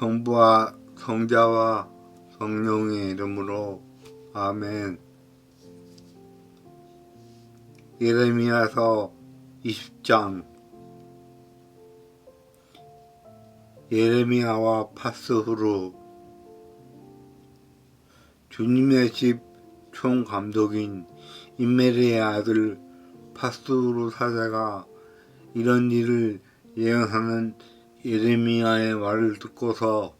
성부와 성자와 성령의 이름으로 아멘. 예레미야서 20장 예레미야와 파스후루 주님의 집 총감독인 임메리의 아들 파스후루 사자가 이런 일을 예언하는 예레미야의 말을 듣고서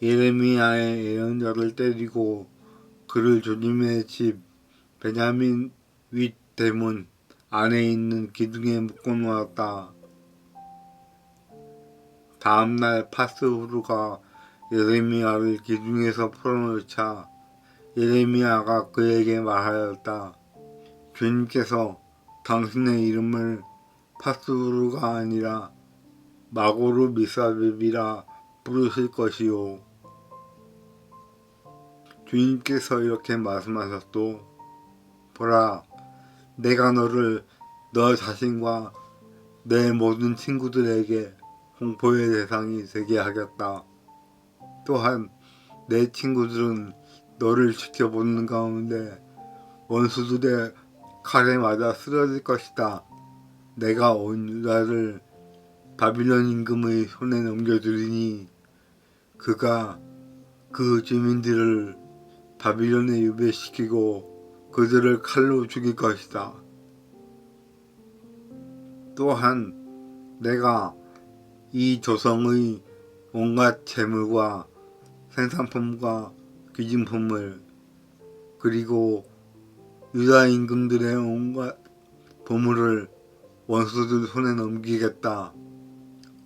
예레미야의 예언자를 때리고 그를 주님의 집 베냐민 윗 대문 안에 있는 기둥에 묶어 놓았다. 다음날 파스후루가 예레미야를 기둥에서 풀어놓자 예레미야가 그에게 말하였다. 주님께서 당신의 이름을 파스후루가 아니라 마고르 미사비비라 부르실 것이요. 주님께서 이렇게 말씀하셨도 보라 내가 너를 너 자신과 내 모든 친구들에게 홍보의 대상이 되게 하겠다. 또한 내 친구들은 너를 지켜보는 가운데 원수들의 칼에 맞아 쓰러질 것이다. 내가 온 유다를 바빌론 임금의 손에 넘겨주리니 그가 그 주민들을 바빌론에 유배시키고 그들을 칼로 죽일 것이다. 또한 내가 이 조성의 온갖 재물과 생산품과 귀진품을 그리고 유다 임금들의 온갖 보물을 원수들 손에 넘기겠다.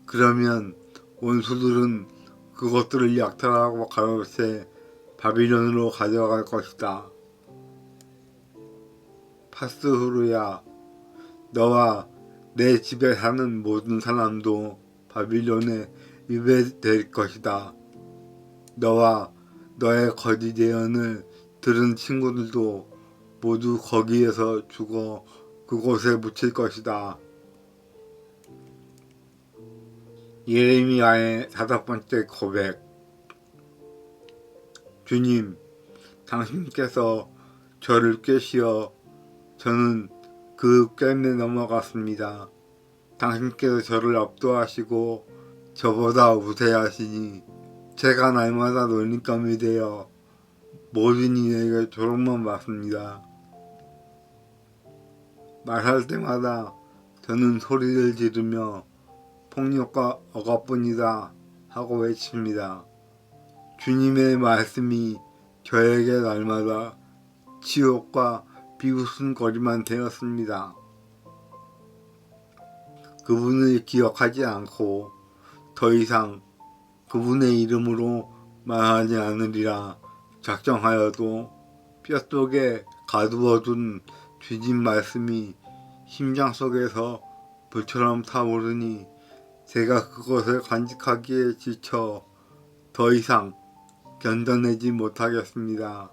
그러면 원수들은 그것들을 약탈하고 가로채 바빌론으로 가져갈 것이다. 파스후르야, 너와 내 집에 사는 모든 사람도 바빌론에 유배될 것이다. 너와 너의 거짓 예언을 들은 친구들도 모두 거기에서 죽어 그곳에 묻힐 것이다. 예레미야의 다섯 번째 고백. 주님, 당신께서 저를 꿰시어 저는 그 꿰매 넘어갔습니다. 당신께서 저를 압도하시고 저보다 우세하시니 제가 날마다 놀림감이 되어 모든 이에게 조롱만 받습니다. 말할 때마다 저는 소리를 지르며 폭력과 억압뿐이다 하고 외칩니다. 주님의 말씀이 저에게 날마다 치욕과 비웃음거리만 되었습니다. 그분을 기억하지 않고 더 이상 그분의 이름으로 말하지 않으리라 작정하여도 뼛속에 가두어둔 주님 말씀이 심장 속에서 불처럼 타오르니 제가 그것을 간직하기에 지쳐 더 이상 견뎌내지 못하겠습니다.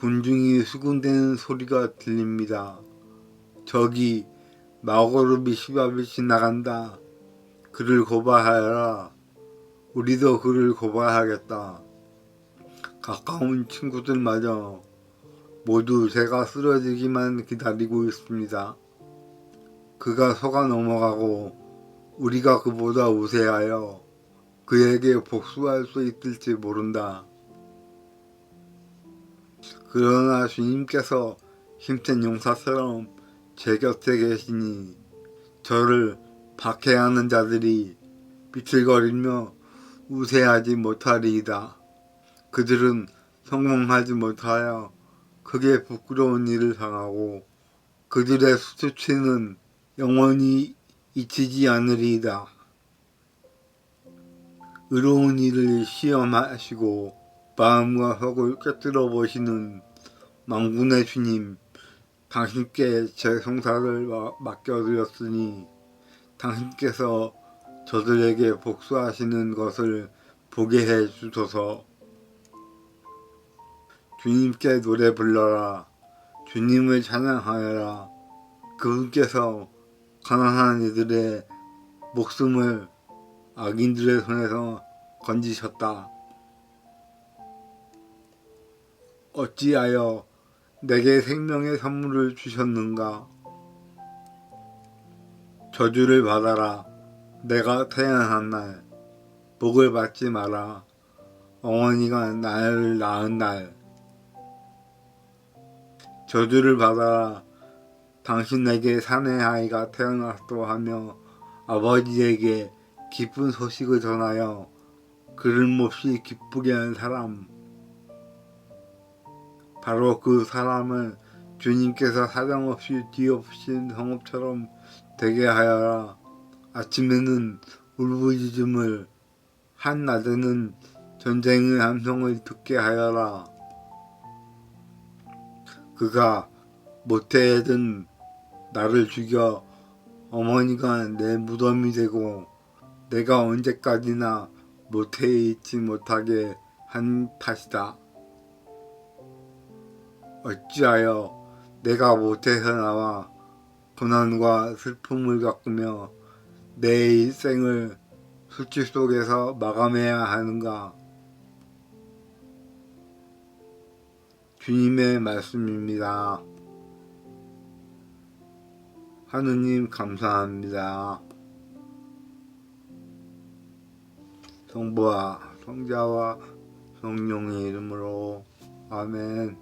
군중이 수군대는 소리가 들립니다. 저기 마고르비 시밥이 지나간다. 그를 고발하여라. 우리도 그를 고발하겠다. 가까운 친구들마저 모두 제가 쓰러지기만 기다리고 있습니다. 그가 속아 넘어가고 우리가 그보다 우세하여 그에게 복수할 수 있을지 모른다. 그러나 주님께서 힘센 용사처럼 제 곁에 계시니 저를 박해하는 자들이 비틀거리며 우세하지 못하리이다. 그들은 성공하지 못하여 크게 부끄러운 일을 당하고 그들의 수치는 영원히 잊히지 않으리이다. 의로운 일을 시험하시고 마음과 속을 꿰뚫어 보시는 망군의 주님, 당신께 제 성사를 마- 맡겨드렸으니 당신께서 저들에게 복수하시는 것을 보게 해 주소서. 주님께 노래 불러라. 주님을 찬양하여라. 그분께서 가난한 이들의 목숨을 악인들의 손에서 건지셨다. 어찌하여 내게 생명의 선물을 주셨는가? 저주를 받아라. 내가 태어난 날, 복을 받지 마라. 어머니가 나를 낳은 날, 저주를 받아라. 당신 에게 사내 아이가 태어났소 하며 아버지에게 기쁜 소식을 전하여 그름없이 기쁘게 한 사람. 바로 그 사람을 주님께서 사정없이 뒤엎으신 성읍처럼 되게 하여라. 아침에는 울부짖음을 한 낮에는 전쟁의 함성을 듣게 하여라. 그가 모태에든 나를 죽여 어머니가 내 무덤이 되고 내가 언제까지나 모태에 있지 못하게 한 탓이다. 어찌하여 내가 모태에서 나와 고난과 슬픔을 겪으며 내 일생을 수치 속에서 마감해야 하는가? 주님의 말씀입니다. 하느님 감사합니다. 성부와 성자와 성령의 이름으로 아멘.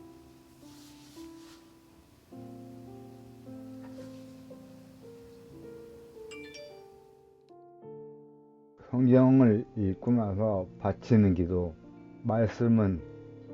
성경을 읽고 나서 바치는 기도. 말씀은